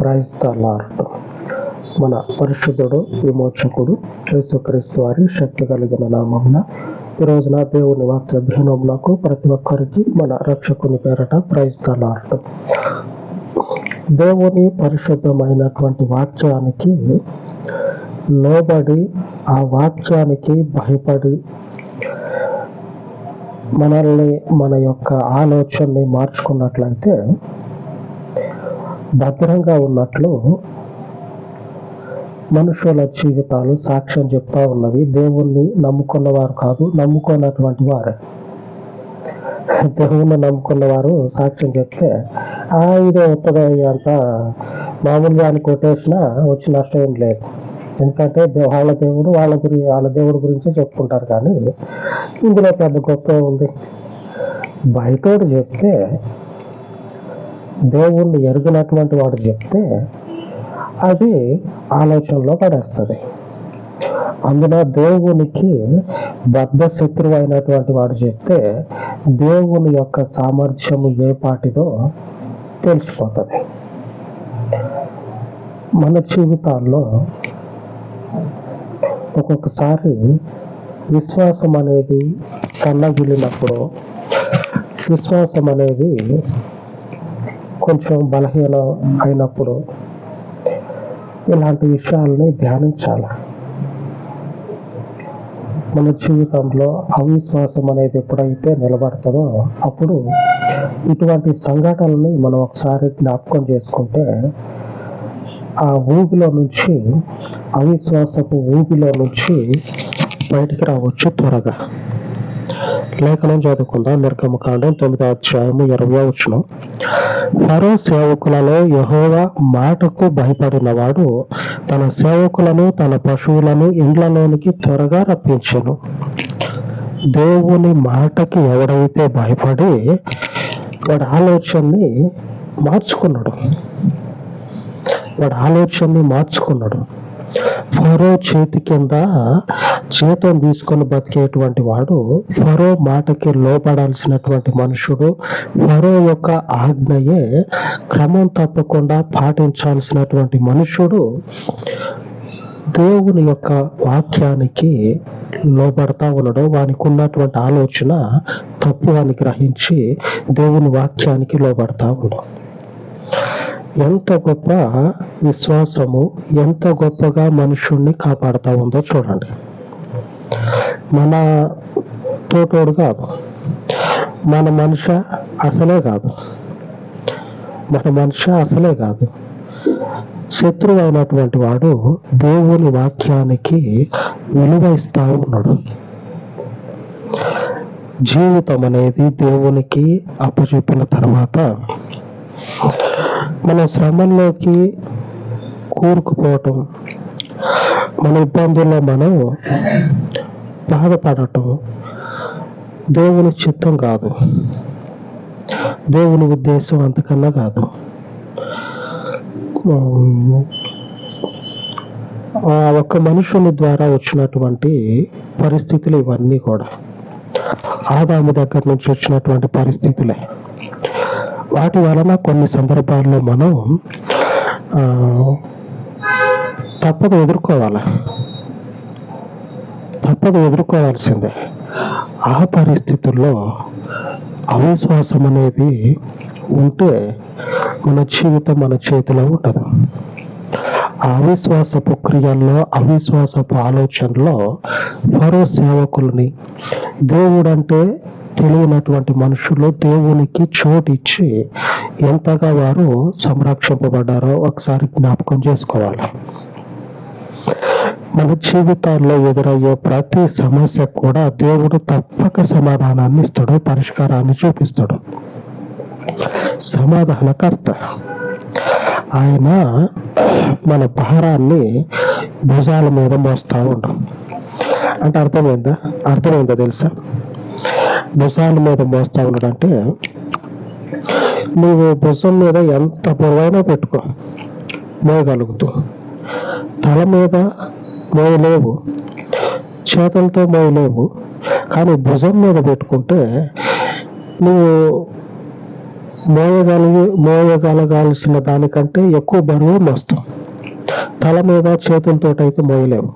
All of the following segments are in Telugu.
ప్రైజ్ ద లార్డ్ మన పరిశుద్ధుడు విమోచకుడు యేసుక్రీస్తు వారి శక్తి కలిగిన నామమున ఈ రోజున దేవుని వాక్య ధ్యానములకు ప్రతి ఒక్కరికి మన రక్షకుని పేరట ప్రైజ్ ద లార్డ్ దేవుని పరిశుద్ధమైనటువంటి వాక్యానికి లోబడి ఆ వాక్యానికి భయపడి మనల్ని మన యొక్క ఆలోచనని మార్చుకున్నట్లయితే భద్రంగా ఉన్నట్లు మనుషుల జీవితాలు సాక్ష్యం చెప్తా ఉన్నవి. దేవుణ్ణి నమ్ముకున్న వారు కాదు నమ్ముకున్నటువంటి వారే. దేవుణ్ణి నమ్ముకున్న వారు సాక్ష్యం చెప్తే ఆ ఇదే వస్తుంది అంత మామూలుగా అని కొట్టేసినా వచ్చి నష్టం ఏం లేదు. ఎందుకంటే వాళ్ళ దేవుడు వాళ్ళ గురి వాళ్ళ దేవుడి గురించే చెప్పుకుంటారు కానీ ఇందులో పెద్ద గొప్ప ఉంది బయటోడు చెప్తే దేవుణ్ణి ఎరిగినటువంటి వాడు చెప్తే అది ఆలోచనలో పడేస్తుంది. అందున దేవునికి బద్ధ శత్రువు అయినటువంటి వాడు చెప్తే దేవుని యొక్క సామర్థ్యము ఏ పాటిదో తెలిసిపోతుంది. మన జీవితాల్లో ఒక్కొక్కసారి విశ్వాసం అనేది సన్నగిలినప్పుడు విశ్వాసం అనేది కొంచెం బలహీనం అయినప్పుడు ఇలాంటి విషయాల్ని ధ్యానించాలి. మన జీవితంలో అవిశ్వాసం అనేది ఎప్పుడైతే నిలబడుతుందో అప్పుడు ఇటువంటి సంఘటనల్ని మనం ఒకసారి జ్ఞాపకం చేసుకుంటే ఆ ఊపిలో నుంచి అవిశ్వాసపు ఊపిలో నుంచి బయటికి రావచ్చు త్వరగా. లేఖనం చదువుకుందాం. నిర్గమకాండం తొమ్మిదో అధ్యాయము ఇరవై వచ్చిన ఫరో సేవకులలో యహోవా మాటకు భయపడినవాడు తన సేవకులను తన పశువులను ఇండ్లలోనికి త్వరగా రప్పించను. దేవుని మాటకి ఎవడైతే భయపడి వాడి ఆలోచనని మార్చుకున్నాడు. వాడి ఆలోచనని మార్చుకున్నాడు. ఫరో చేతి కింద జీతం తీసుకొని బతికేటువంటి వాడు ఫరో మాటకి లోపడాల్సినటువంటి మనుషుడు ఫరో యొక్క ఆజ్ఞయే క్రమం తప్పకుండా పాటించాల్సినటువంటి మనుషుడు దేవుని యొక్క వాక్యానికి లోబడతా ఉండడం వానికి ఉన్నటువంటి ఆలోచన తప్పు అని గ్రహించి దేవుని వాక్యానికి లోబడతా ఉండడం ఎంత గొప్ప విశ్వాసము ఎంత గొప్పగా మనుషుణ్ణి కాపాడుతూ ఉందో చూడండి. మన తోటోడు కాదు. మన మనిషి అసలే కాదు. మన మనిషి అసలే కాదు. శత్రువు అయినటువంటి వాడు దేవుని వాక్యానికి విలువ ఇస్తా ఉన్నాడు. జీవితం అనేది దేవునికి అప్పచెప్పిన తర్వాత మన శ్రమంలోకి కూరుకుపోవటం మన ఇబ్బందుల్లో మనం బాధపడటం దేవుని చిత్తం కాదు. దేవుని ఉద్దేశం అంతకన్నా కాదు. ఆ ఒక్క మనుషుని ద్వారా వచ్చినటువంటి పరిస్థితులు ఇవన్నీ కూడా. ఆదాము దగ్గర నుంచి వచ్చినటువంటి పరిస్థితులే. వాటి వలన కొన్ని సందర్భాల్లో మనం తప్పక ఎదుర్కోవాలి. తప్పక ఎదుర్కోవాల్సిందే. ఆ పరిస్థితుల్లో అవిశ్వాసం అనేది ఉంటే మన జీవితం మన చేతిలో ఉండదు. ఆ అవిశ్వాసపు క్రియల్లో అవిశ్వాసపు ఆలోచనలో మరో సేవకుల్ని దేవుడంటే తెలియనటువంటి మనుషులు దేవునికి చోటిచ్చి ఎంతగా వారు సంరక్షింపబడ్డారో ఒకసారి జ్ఞాపకం చేసుకోవాలి. మన జీవితాల్లో ఎదురయ్యే ప్రతి సమస్య కూడా దేవుడు తప్పక సమాధానాన్ని ఇస్తాడు పరిష్కారాన్ని చూపిస్తాడు. సమాధానకర్త. ఆయన మన భారాన్ని భుజాల మీద మోస్తా ఉంటాం అంటే అర్థమైందా? అర్థమైందా తెలుసా? భుజాల మీద మోస్తా ఉన్నాడంటే నువ్వు భుజం మీద ఎంత బరువైనా పెట్టుకో మోయగలుగుతూ. తల మీద మోయలేవు చేతులతో మోయలేవు కానీ భుజం మీద పెట్టుకుంటే నువ్వు మోయగలిగి మోయగలగాల్సిన దానికంటే ఎక్కువ బరువు మోస్తాం తల మీద చేతులతో అయితే మోయలేము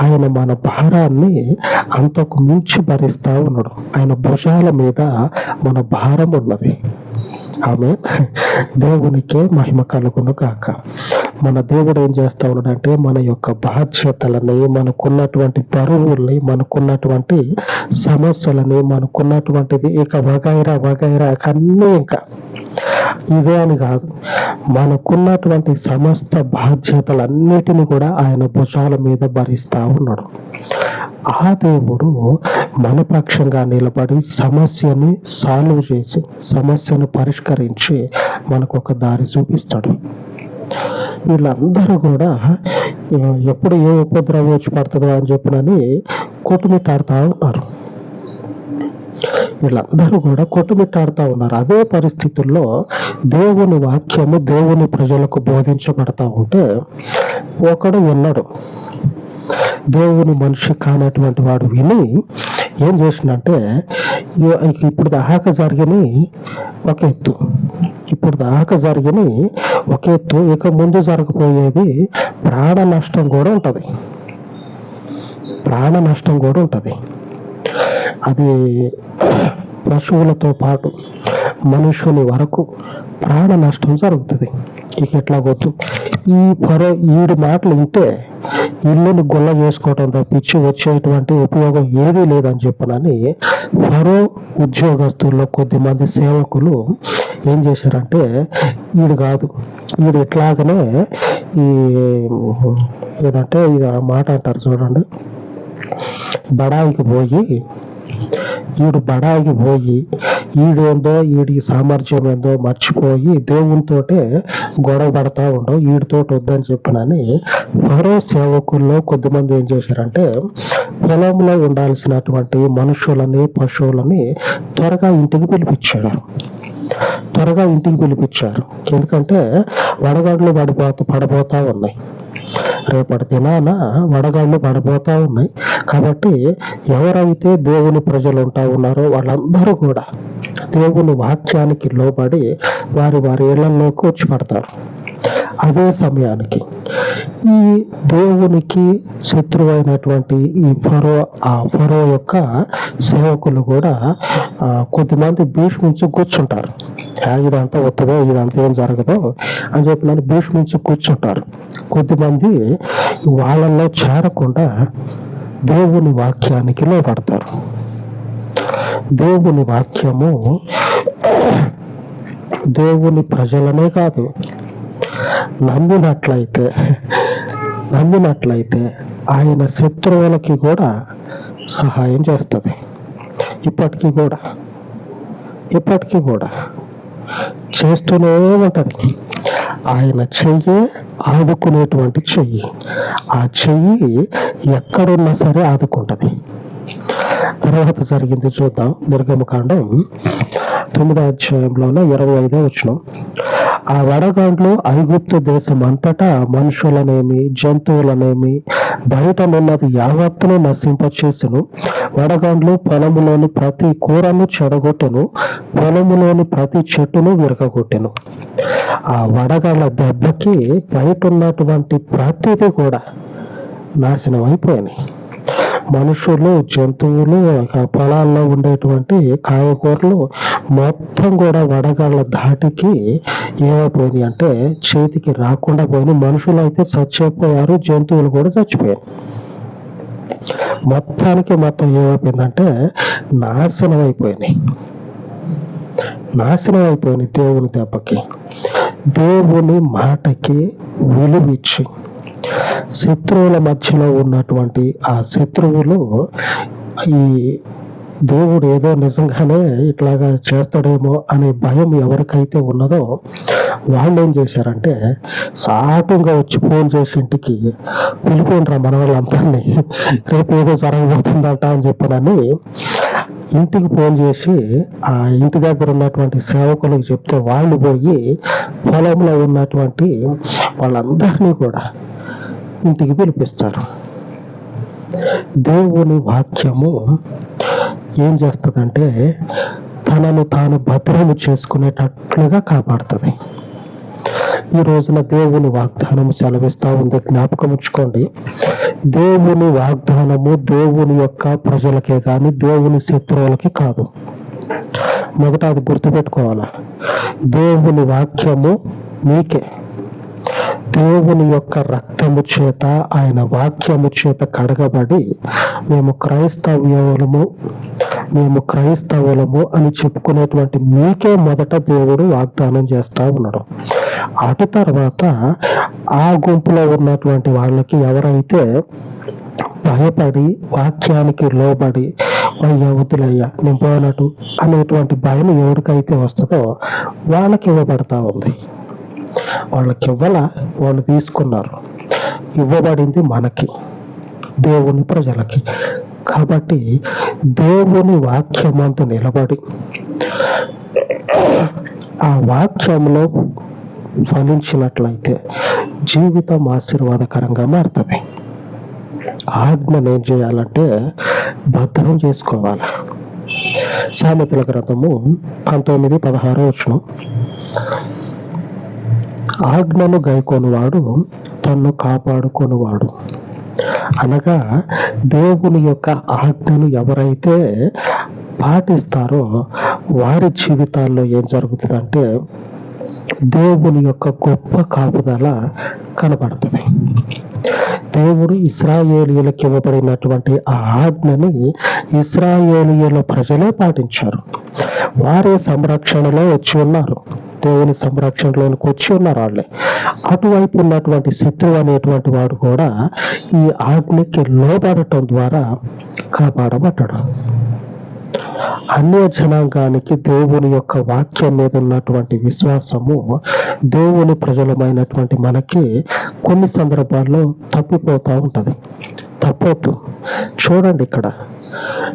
ఆయన మన భారాన్ని అంతకు మించి భరిస్తా ఉన్నాడు. ఆయన భుజాల మీద మన భారం ఉన్నది. ఆమె దేవునికే మహిమ కలుగును కాక మన దేవుడు ఏం చేస్తా ఉన్నాడంటే మన యొక్క బాధ్యతలని మనకున్నటువంటి బరువుల్ని మనకున్నటువంటి సమస్యలని మనకున్నటువంటిది ఇక వగైరా వగైరా అన్నీ ఇంకా ఇదే అని కాదు. మనకున్నటువంటి సమస్త బాధ్యతలన్నిటిని కూడా ఆయన భుజాల మీద భరిస్తా ఉన్నాడు. ఆ దేవుడు మన పక్షంగా నిలబడి సమస్యని సాల్వ్ చేసి సమస్యను పరిష్కరించి మనకు ఒక దారి చూపిస్తాడు. వీళ్ళందరూ కూడా ఎప్పుడు ఏ ఉపద్రవం వచ్చి పడుతుందో అని చెప్పినని కొట్టుమిట్టాడుతూ ఉన్నారు. వీళ్ళందరూ కూడా కొట్టుమిట్టాడుతూ ఉన్నారు. అదే పరిస్థితుల్లో దేవుని వాక్యము దేవుని ప్రజలకు బోధించబడతా ఉంటే ఒకడు ఉన్నాడు. దేవుని మనిషి కానటువంటి వాడు విని ఏం చేసిందంటే ఇప్పుడు దాకా జరిగిన ఒక ఎత్తు. ఇప్పుడు దాకా జరిగిన ఒక ఎత్తు ఇక ముందు జరగబోయేది ప్రాణ నష్టం కూడా ఉంటది. ప్రాణ నష్టం కూడా ఉంటది. అది పశువులతో పాటు మనుషుని వరకు ప్రాణ నష్టం జరుగుతుంది. ఇక ఎట్లాగొద్దు. ఈ పరో ఈడు మాటలు వింటే ఇల్లుని గొల్ల చేసుకోవటం తప్పించి వచ్చేటువంటి ఉపయోగం ఏదీ లేదని చెప్పనని ఫరో ఉద్యోగస్తుల్లో కొద్దిమంది సేవకులు ఏం చేశారంటే వీడు కాదు వీడు ఎట్లాగనే ఈ ఏదంటే ఇది మాట అంటారు చూడండి. బడాయికి పోయి ఈడు బడాయికి పోయి ఈడేందో ఈడి సామర్థ్యం ఏందో మర్చిపోయి దేవునితోటే గొడవ పడతా ఉండవు వీడితోటి వద్దని చెప్పినని మరో సేవకుల్లో కొద్దిమంది ఏం చేశారంటే పొలంలో ఉండాల్సినటువంటి మనుషులని పశువులని త్వరగా ఇంటికి పిలిపించాడు త్వరగా ఇంటికి పిలిపించారు. ఎందుకంటే వడగడ్లు పడిపోతా పడబోతా ఉన్నాయి. రేపటి దినాన వడగాళ్ళు పడిపోతా ఉన్నాయి. కాబట్టి ఎవరైతే దేవుని ప్రజలు ఉంటా ఉన్నారో వాళ్ళందరూ కూడా దేవుని వాక్యానికి లోబడి వారి వారి ఇళ్ళలో వచ్చి పడతారు అదే సమయానికి ఈ దేవునికి శత్రువైనటువంటి ఈ ఫరో ఆ ఫరో యొక్క సేవకులు కూడా కొద్దిమంది భీష్మించి కూర్చుంటారు. ఇదంతా వస్తుందో ఇదంతా ఏం జరగదో అని చెప్పి నన్ను భీష్మించి కూర్చుంటారు. కొద్దిమంది వాళ్ళల్లో చేరకుండా దేవుని వాక్యానికి లోపడతారు దేవుని వాక్యము దేవుని ప్రజలనే కాదు నమ్మినట్లయితే నమ్మినట్లయితే ఆయన శత్రువులకి కూడా సహాయం చేస్తుంది. ఇప్పటికీ కూడా ఇప్పటికీ కూడా చేస్తూనే ఉంటుంది. ఆయన చెయ్యి ఆదుకునేటువంటి చెయ్యి. ఆ చెయ్యి ఎక్కడున్నా సరే ఆదుకుంటది. తర్వాత జరిగింది చూద్దాం. నిర్గమకాండం తొమ్మిదో అధ్యాయంలోనే ఇరవై ఐదో వచ్చిన ఆ వడగాండ్లు ఐగుప్తు దేశం అంతటా మనుషులనేమి జంతువులనేమి బయట నిన్నది యావత్తును నశింపచేసును. వడగాండ్లు పొలములోని ప్రతి కూరను చెడగొట్టెను పొలములోని ప్రతి చెట్టును విరగొట్టెను ఆ వడగాళ్ళ దెబ్బకి బయట ఉన్నటువంటి ప్రతిదీ కూడా నాశనం అయిపోయినాయి. మనుషులు జంతువులు పొలాల్లో ఉండేటువంటి కాయకూరలు మొత్తం కూడా వడగాళ్ళ ధాటికి ఏమైపోయినాయి అంటే చేతికి రాకుండా పోయినాయి. మనుషులు అయితే చచ్చిపోయారు జంతువులు కూడా చచ్చిపోయాయి మొత్తానికి మొత్తం ఏమైపోయిందంటే నాశనం అయిపోయినాయి. నాశనం అయిపోయినాయి దేవుని దెబ్బకి. దేవుని మాటకి విలువిచ్చి శత్రువుల మధ్యలో ఉన్నటువంటి ఆ శత్రువులు ఈ దేవుడు ఏదో నిజంగానే ఇట్లాగా చేస్తాడేమో అనే భయం ఎవరికైతే ఉన్నదో వాళ్ళు ఏం చేశారంటే సాటంగా వచ్చి ఫోన్ చేసి ఇంటికి పిలిపోయినరా మన వాళ్ళందరినీ రేపు ఏదో జరగబోతుందట అని చెప్పనని ఇంటికి ఫోన్ చేసి ఆ ఇంటి దగ్గర ఉన్నటువంటి సేవకులకు చెప్తే వాళ్ళు పోయి పొలంలో ఉన్నటువంటి వాళ్ళందరినీ కూడా ఇంటికి పిలిపిస్తారు దేవుని వాక్యము ఏం చేస్తుందంటే తనను తాను భద్రము చేసుకునేటట్లుగా కాపాడుతుంది. ఈ రోజున దేవుని వాగ్దానము సెలవిస్తా ఉంది. జ్ఞాపకం ఉంచుకోండి. దేవుని వాగ్దానము దేవుని యొక్క ప్రజలకే కానీ దేవుని శత్రువులకి కాదు. మొదట అది గుర్తుపెట్టుకోవాలా? దేవుని వాక్యము మీకే. దేవుని యొక్క రక్తము చేత ఆయన వాక్యము చేత కడగబడి మేము క్రైస్తవ్యములము మేము క్రైస్తవులము అని చెప్పుకునేటువంటి మీకే మొదట దేవుడు వాగ్దానం చేస్తా ఉన్నాడు. అటు తర్వాత ఆ గుంపులో ఉన్నటువంటి వాళ్ళకి ఎవరైతే భయపడి వాక్యానికి లోబడి అయ్యా వద్దులయ్యా నేను పోయినట్టు అనేటువంటి భయం ఎవరికైతే వస్తుందో వాళ్ళకి ఇవ్వబడతా ఉంది. వాళ్ళకి ఇవ్వాల వాళ్ళు తీసుకున్నారు. ఇవ్వబడింది మనకి దేవుని ప్రజలకి. కాబట్టి దేవుని వాక్యమందు నిలబడి ఆ వాక్యంలో ఫలించినట్లయితే జీవితం ఆశీర్వాదకరంగా మారుతుంది. ఆజ్ఞను ఏం చేయాలంటే భద్రం చేసుకోవాలి. సామెతల గ్రంథము పంతొమ్మిది పదహారో వచ్చిన ఆజ్ఞను గైకొనివాడు తన్ను కాపాడుకొనివాడు. అనగా దేవుని యొక్క ఆజ్ఞను ఎవరైతే పాటిస్తారో వారి జీవితాల్లో ఏం జరుగుతుందంటే దేవుని యొక్క గొప్ప కాపుదల కనబడుతుంది. దేవుడు ఇస్రాయేలీలకు ఇవ్వబడినటువంటి ఆ ఆజ్ఞని ఇస్రాయేలీల ప్రజలే పాటించారు. వారే సంరక్షణలో వచ్చి ఉన్నారు. దేవుని సంరక్షణలోనికి వచ్చి ఉన్నారు వాళ్ళే. అటువైపు ఉన్నటువంటి శత్రువు అనేటువంటి వాడు కూడా ఈ ఆజ్ఞకి లోబడటం ద్వారా కాపాడబడ్డాడు. అన్య జనాంగానికి దేవుని యొక్క వాక్యం మీద ఉన్నటువంటి విశ్వాసము దేవుని ప్రజలమైనటువంటి మనకి కొన్ని సందర్భాల్లో తప్పిపోతూ ఉంటుంది. తప్పొద్దు. చూడండి ఇక్కడ.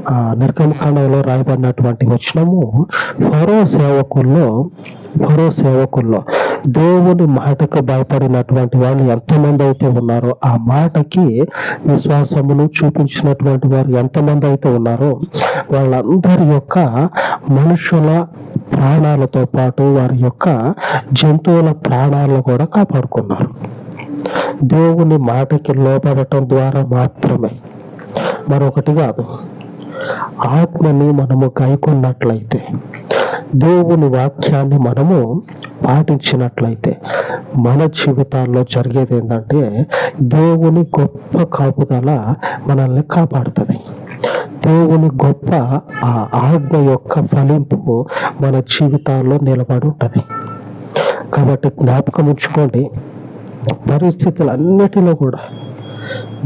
ఆ నిర్గమకాండంలో రాయబడినటువంటి వచనము ఫరో సేవకుల్లో ఫరో సేవకుల్లో దేవుని మాటకు భయపడినటువంటి వాళ్ళు ఎంతమంది అయితే ఉన్నారో ఆ మాటకి విశ్వాసమును చూపించినటువంటి వారు ఎంతమంది అయితే ఉన్నారో వాళ్ళందరి యొక్క మనుషుల ప్రాణాలతో పాటు వారి యొక్క జంతువుల ప్రాణాలను కూడా కాపాడుకున్నారు. దేవుని మాటకి లోపడటం ద్వారా మాత్రమే. మరొకటి కాదు ఆత్మని మనము గైకొన్నట్లయితే దేవుని వాక్యాన్ని మనము పాటించినట్లయితే మన జీవితాల్లో జరిగేది ఏంటంటే దేవుని గొప్ప కాపుదల మనల్ని కాపాడుతుంది. దేవుని గొప్ప ఆ ఆజ్ఞ యొక్క ఫలింపు మన జీవితాల్లో నిలబడి ఉంటుంది. కాబట్టి జ్ఞాపకం ఉంచుకోండి. పరిస్థితులు అన్నిటిలో కూడా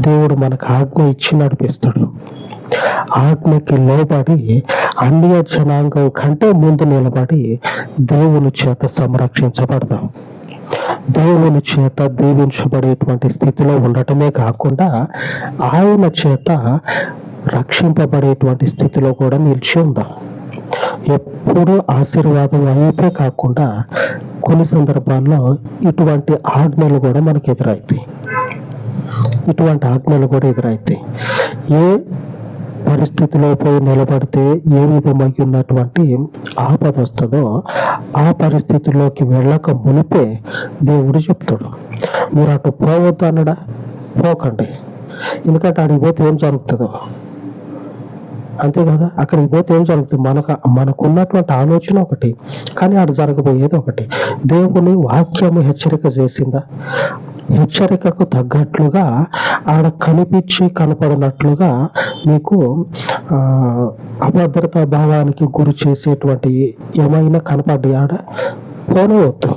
దేవుడు మనకు ఆజ్ఞ ఇచ్చి నడిపిస్తాడు. ఆజ్ఞకి లోబడి అన్య జనాంగం కంటే ముందు నిలబడి దేవుని చేత సంరక్షించబడదాం దేవుని చేత దీవించబడేటువంటి స్థితిలో ఉండటమే కాకుండా ఆయన చేత రక్షింపబడేటువంటి స్థితిలో కూడా నిలిచి ఉందాం. ఎప్పుడు ఆశీర్వాదం వైపే కాకుండా కొన్ని సందర్భాల్లో ఇటువంటి ఆజ్ఞలు కూడా మనకు ఎదురవుతాయి ఇటువంటి ఆజ్ఞలు కూడా ఎదురవుతాయి ఏ పరిస్థితిలో పోయి నిలబడితే ఏ విధమై ఉన్నటువంటి ఆపద వస్తుందో ఆ పరిస్థితిలోకి వెళ్ళక మునిపే దేవుడు చెప్తాడు. మీరు అటు పోవద్దు అన్నడా? పోకండి. ఎందుకంటే అడిగిపోతే ఏం జరుగుతుందో? అంతే కదా? అక్కడికి పోతే ఏం జరుగుతుంది? మనకు మనకున్నటువంటి ఆలోచన ఒకటి కానీ అక్కడ జరగబోయేది ఒకటి. దేవుని వాక్యము హెచ్చరిక చేసిందా? హెచ్చరికకు తగ్గట్లుగా ఆడ కనిపించి కనపడినట్లుగా మీకు ఆ, అభద్రతా భావానికి గురి చేసేటువంటి ఏమైనా కనపడ్డాయి ఆడ? పోనవద్దు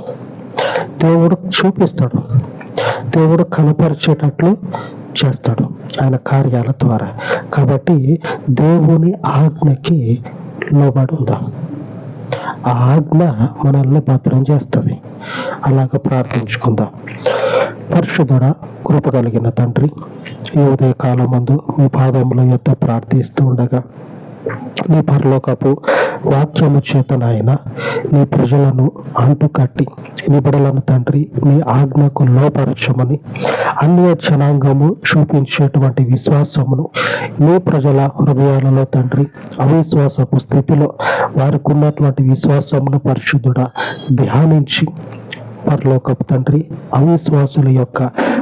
దేవుడు చూపిస్తాడు. దేవుడు కనపరిచేటట్లు చేస్తాడు ఆయన కార్యాల ద్వారా. కాబట్టి దేవుని ఆజ్ఞకి లోబడి ఉందాం ఆ ఆజ్ఞ మనల్ని భద్రం చేస్తుంది. అలాగ ప్రార్థించుకుందాం. పరిశుధుడ కృప కలిగిన తండ్రి ఈ ఉదయ కాలం ముందు మీ పాదముల యొక్క ప్రార్థిస్తూ ఉండగా నీ పరలోకపు వాక్యము చేత నాయన నీ ప్రజలను అంటుకట్టి నీ బిడలను తండ్రి నీ ఆజ్ఞకు లోపరచమని అన్య జనాంగము చూపించేటువంటి విశ్వాసమును నీ ప్రజల హృదయాలలో తండ్రి అవిశ్వాసపు స్థితిలో వారికి ఉన్నటువంటి విశ్వాసమును పరిశుద్ధుడా ధ్యానించి పరలోకపు తండ్రి అవిశ్వాసుల యొక్క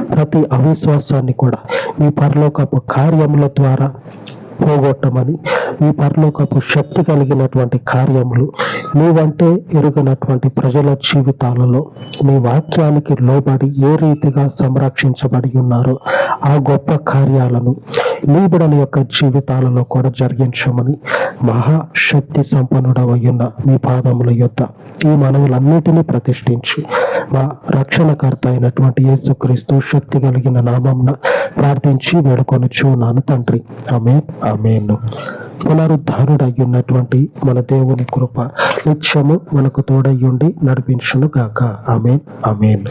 ప్రతి అవిశ్వాసాన్ని కూడా మీ పరలోకపు కార్యముల ద్వారా పోగొట్టమని మీ పరలోకపు శక్తి కలిగినటువంటి కార్యములు నీవంటే ఎరుగనటువంటి ప్రజల జీవితాలలో మీ వాక్యానికి లోబడి ఏ రీతిగా సంరక్షించబడి ఉన్నారో ఆ గొప్ప కార్యాలను నీ బిడల యొక్క జీవితాలలో కూడా జరిగించమని మహాశక్తి సంపన్నుడవయ్యున్న మీ పాదముల యొద్ద ఈ మనవులన్నిటినీ ప్రతిష్ఠించి మా రక్షణకర్త అయినటువంటి యేసుక్రీస్తు శక్తి కలిగిన నామంన ప్రార్థించి వేడుకొనుచు నాను తండ్రి. ఆమె ఆమెను. పునరుద్ధారుడయ్యున్నటువంటి మన దేవుని కృప నిత్యము మనకు తోడయ్యుండి నడిపించును గాక ఆమెన్ ఆమెన్.